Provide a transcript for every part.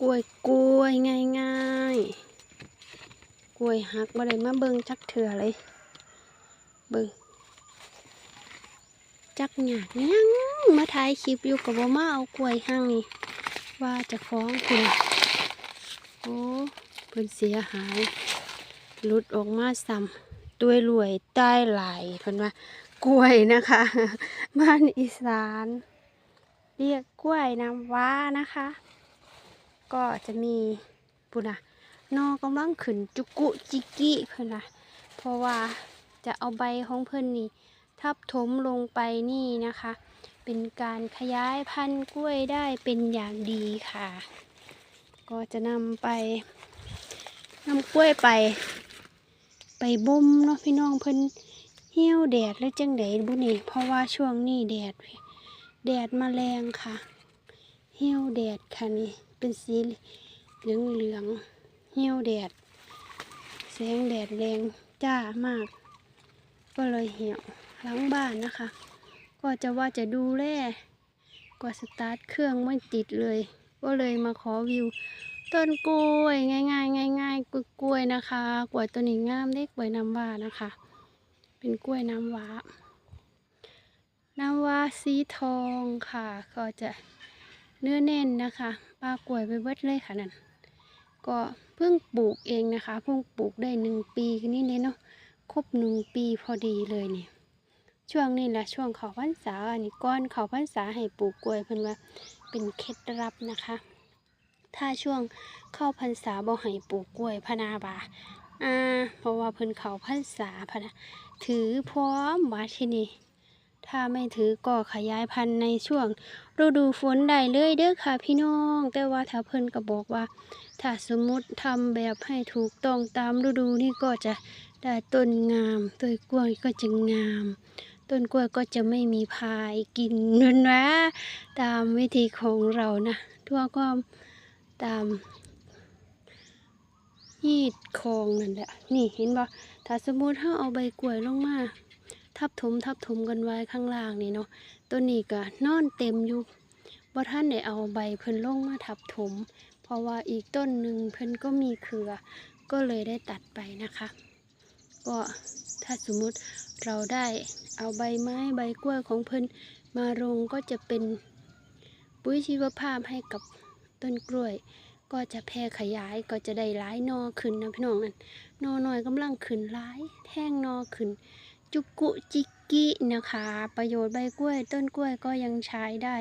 กล้วยกล้วยง่ายง่ายกล้วยหักบ่ได้มาเบิ่งจักเถื่อเลย เบิ่งจักหยากยังมาถ่ายคลิปอยู่กับบ่มาเอากล้วยหั่งนี่ว่าจะฟ้องคุณโอ้เพิ่นเสียหายหลุดออกมาซ้ำตัวรวยใต้ไหลเพิ่นว่ากล้วยนะคะ บ้านอีสาน เรียกกล้วยน้ำว้านะคะ ก็จะมีปุนะนอกำลังขึ้นจุกุจิกิเพิ่อนนะเพราะว่าจะเอาใบของเพิ่อนนี่ ทับถมลงไปนี่นะคะ เป็นการขยายพันธุ์กล้วยได้เป็นอย่างดีค่ะ ก็จะนำไปนำกล้วยไป ไปบ่มเนาะพี่น้องเพิ่อนเหี่ยวแดดหรือจังไดบุนี่เพราะว่าช่วงนี้แดดแดดมาแรงค่ะ เหี่ยวแดดค่ะนี่ เป็นสีเหลืองเหลืองๆเหี่ยวแดด แสงแดดแรงจ้ามาก ก็เลยเหี่ยวหลังบ้านนะคะ ก็จะว่าจะดูแลก็สตาร์ทเครื่องไม่ติดเลย ก็เลยมาขอวิวต้นกล้วยง่ายๆง่ายๆกล้วยนะคะ กล้วยตัวนี้งามเด็กกล้วยน้ำว้านะคะ เป็นกล้วยน้ำว้าน้ำว้าสีทองค่ะ ก็จะ เนื้อแน่นนะคะปลากล้วยไปเบิดเลยค่ะนั่นก็เพิ่งปลูกเองนะคะ เพิ่งปลูกได้หนึ่งปีนี่เลยเนาะครบหนึ่งปีพอดีเลยเนี่ยช่วงนี้แหละช่วงเขาพรรษาอันนี้ก้อนเขาพรรษาให้ปลูกกล้วยเพิ่นว่าเป็นเคล็ดลับนะคะ ถ้าช่วงเข้าพรรษาบ่ให้ปลูกกล้วยพนาบาอ่าเพราะว่าเพิ่นเขาพรรษาพนะถือพร้อมมาที่นี่ ถ้าไม่ถือก็ขยายพันธุ์ในช่วงฤดูฝนได้เลยเด้อค่ะพี่น้อง แต่ว่าถ้าเพิ่นก็บอกว่า ถ้าสมมติทำแบบให้ถูกต้องตามฤดูนี่ก็จะได้ต้นงามต้นกล้วยก็จะงาม ต้นกล้วยก็จะไม่มีพายกินนั่นนะตามวิธีของเรานะทั่วก็ตามยีดคลองนั่นแหละนี่เห็นบ่ถ้าสมมติถ้าเอาใบกล้วยลงมา ทับถมทับถมกันไว้ข้างล่างนี่เนาะตัวนี้ก็นอนเต็มอยู่ว่ท่านได้เอาใบเพิ่นลงมาทับถม เพราะว่าอีกต้นหนึ่งเพิ่นก็มีเครือ ก็เลยได้ตัดไปนะคะ ก็ถ้าสมมุติเราได้เอาใบไม้ใบกล้วยของเพิ่นมาลงก็จะเป็นปุ๋ยชีวภาพให้กับต้นกล้วย ก็จะแพร่ขยายก็จะได้หลายนอขึ้นนะพี่น้องนั่นนอหน่อยกำลังขึ้นหลายแท่งนอขึ้น จุกุจิกินะคะ ประโยชน์ใบกล้วย ต้นกล้วยก็ยังใช้ได้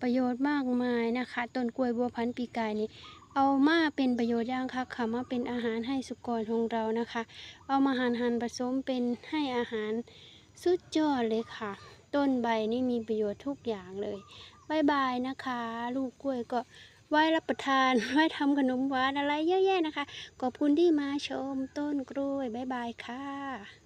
ประโยชน์มากมายนะคะ ต้นกล้วยบัวพันธุ์ปีกายนี่เอามาเป็นประโยชน์อย่างค่ะค่ะมาเป็นอาหารให้สุกรของเรานะคะ เอามาหั่นหั่นผสมเป็นให้อาหารสุดยอดเลยค่ะ ต้นใบนี่มีประโยชน์ทุกอย่างเลยบายบายนะคะ ลูกกล้วยก็ไว้รับประทานไว้ทำขนมหวานอะไรเยอะแยะนะคะขอบคุณที่มาชมต้นกล้วยบายบายค่ะ